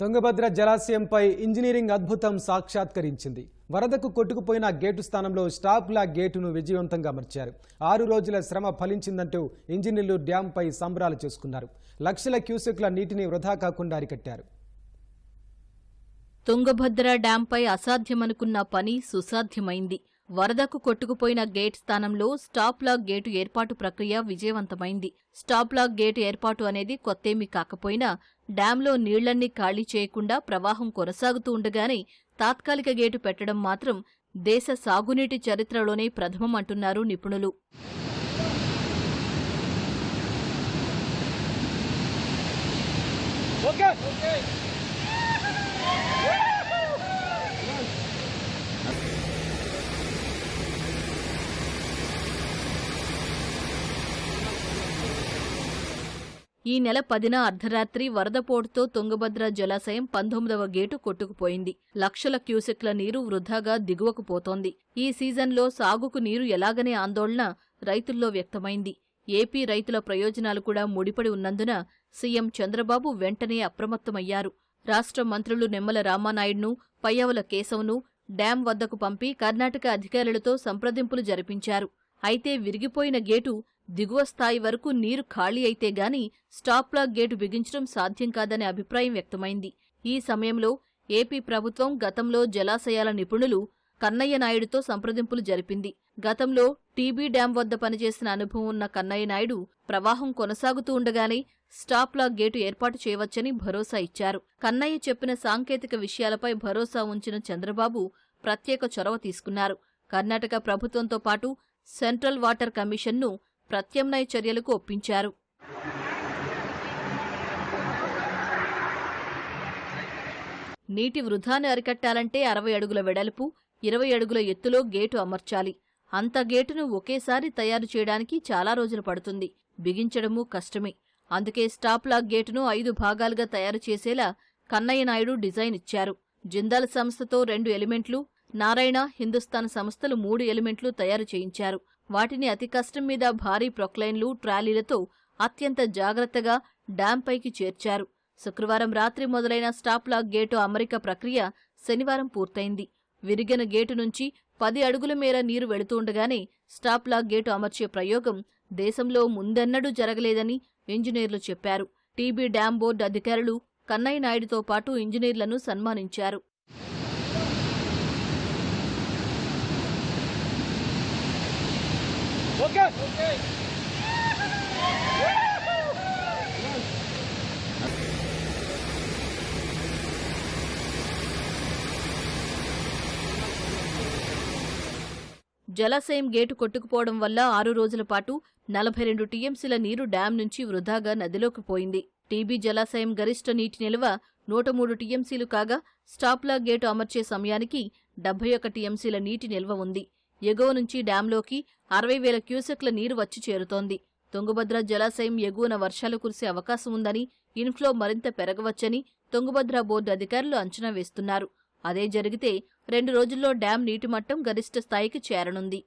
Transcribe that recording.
Tungabhadra జలాశయంపై engineering అద్భుతం సాక్షాత్కరించింది. వరదకు కొట్టుకుపోయిన gate స్థానంలో స్టాప్లా గేటును విజయవంతంగా మర్చారు ఆరు రోజుల శ్రమ ఫలించిందంటూ ఇంజనీర్లు డ్యాంపై సంబరాలు చేసుకున్నారు. లక్షల క్యూసెక్ల నీటిని వృధా కాకుండా అరికట్టారు. తుంగభద్ర డ్యాంపై అసాధ్యమనుకున్న పని సుసాధ్యమైంది. వరదకు కొట్టుకుపోయిన గేట్ స్థానంలో స్టాప్ లాక్ గేటు ఏర్పాటు ప్రక్రియ విజయవంతమైంది. స్టాప్ లాక్ గేటు ఏర్పాటు అనేది కొత్తేమీ కాకపోయినా డ్యాంలో నీళ్ళన్నీ ఖాళీ చేయకుండా ప్రవాహం కొనసాగుతూ ఉండగానే తాత్కాలిక గేటు పెట్టడం మాత్రం దేశ సాగునీటి చరిత్రలోనే ప్రథమం అంటున్నారు నిపుణులు. ఈ నెల పదిన అర్ధరాత్రి వరదపోటుతో తుంగభద్ర జలాశయం పంతొమ్మిదవ గేటు కొట్టుకుపోయింది. లక్షల క్యూసెక్ల నీరు వృధాగా దిగువకు పోతోంది ఈ సీజన్లో సాగుకు నీరు ఎలాగనే ఆందోళన రైతుల్లో వ్యక్తమైంది. ఏపీ రైతుల ప్రయోజనాలు కూడా ముడిపడి ఉన్నందున సీఎం చంద్రబాబు వెంటనే అప్రమత్తమయ్యారు. రాష్ట్ర మంత్రులు నిమ్మల రామానాయుడును పయ్యవుల కేశవ్ను డ్యాం వద్దకు పంపి కర్ణాటక అధికారులతో సంప్రదింపులు జరిపించారు. అయితే విరిగిపోయిన గేటు దిగువ స్థాయి వరకు నీరు ఖాళీ అయితే గాని స్టాప్లాక్ గేటు బిగించడం సాధ్యం కాదనే అభిప్రాయం వ్యక్తమైంది. ఈ సమయంలో ఏపీ ప్రభుత్వం గతంలో జలాశయాల నిపుణులు కన్నయ్య నాయుడుతో సంప్రదింపులు జరిపింది. గతంలో టీబీ డ్యాం వద్ద పనిచేసిన అనుభవం ఉన్న కన్నయ్య నాయుడు ప్రవాహం కొనసాగుతూ ఉండగానే స్టాప్లాక్ గేటు ఏర్పాటు చేయవచ్చని భరోసా ఇచ్చారు. కన్నయ్య చెప్పిన సాంకేతిక విషయాలపై భరోసా ఉంచిన చంద్రబాబు ప్రత్యేక చొరవ తీసుకున్నారు. కర్ణాటక ప్రభుత్వంతో పాటు సెంట్రల్ వాటర్ కమిషన్ను ప్రత్యామ్నాయ చర్యలకు ఒప్పించారు. నీటి వృధాను అరికట్టాలంటే అరవై అడుగుల వెడల్పు ఇరవై అడుగుల ఎత్తులో గేటు అమర్చాలి. అంత గేటును ఒకేసారి తయారు చేయడానికి చాలా రోజులు పడుతుంది. బిగించడమూ కష్టమే. అందుకే స్టాప్ లాక్ గేటును ఐదు భాగాలుగా తయారు చేసేలా కన్నయ్య నాయుడు డిజైన్ ఇచ్చారు. జిందాల్ సంస్థతో రెండు ఎలిమెంట్లు నారాయణ హిందుస్థాన్ సంస్థలు మూడు ఎలిమెంట్లు తయారు చేయించారు. వాటిని అతి కష్టం మీద భారీ ప్రొక్లైన్లు ట్రాలీలతో అత్యంత జాగ్రత్తగా డ్యాంపైకి చేర్చారు. శుక్రవారం రాత్రి మొదలైన స్టాప్ గేటు అమరిక ప్రక్రియ శనివారం పూర్తయింది. విరిగిన గేటు నుంచి పది అడుగుల మేర నీరు వెళుతుండగానే స్టాప్ గేటు అమర్చే ప్రయోగం దేశంలో ముందెన్నడూ జరగలేదని ఇంజనీర్లు చెప్పారు. టీబీ డ్యాం బోర్డు అధికారులు కన్నయ్య నాయుడుతో పాటు ఇంజనీర్లను సన్మానించారు. జలాశయం గేటు కొట్టుకుపోవడం వల్ల ఆరు రోజుల పాటు నలభై రెండు టీఎంసీల నీరు డ్యాం నుంచి వృధాగా నదిలోకి పోయింది. టీబీ జలాశయం గరిష్ట నీటి నిల్వ నూట మూడు టీఎంసీలు కాగా స్టాప్లా గేటు అమర్చే సమయానికి డెబ్బై ఒక టీఎంసీల నీటి నిల్వ ఉంది. ఎగువ నుంచి డ్యాంలోకి అరవై వేల క్యూసెక్ల నీరు వచ్చి చేరుతోంది. తుంగభద్ర జలాశయం ఎగువన వర్షాలు కురిసే అవకాశం ఉందని ఇన్ఫ్లో మరింత పెరగవచ్చని తుంగభద్ర బోర్డు అధికారులు అంచనా వేస్తున్నారు. అదే జరిగితే రెండు రోజుల్లో డ్యాం నీటి మట్టం గరిష్ట స్థాయికి చేరనుంది.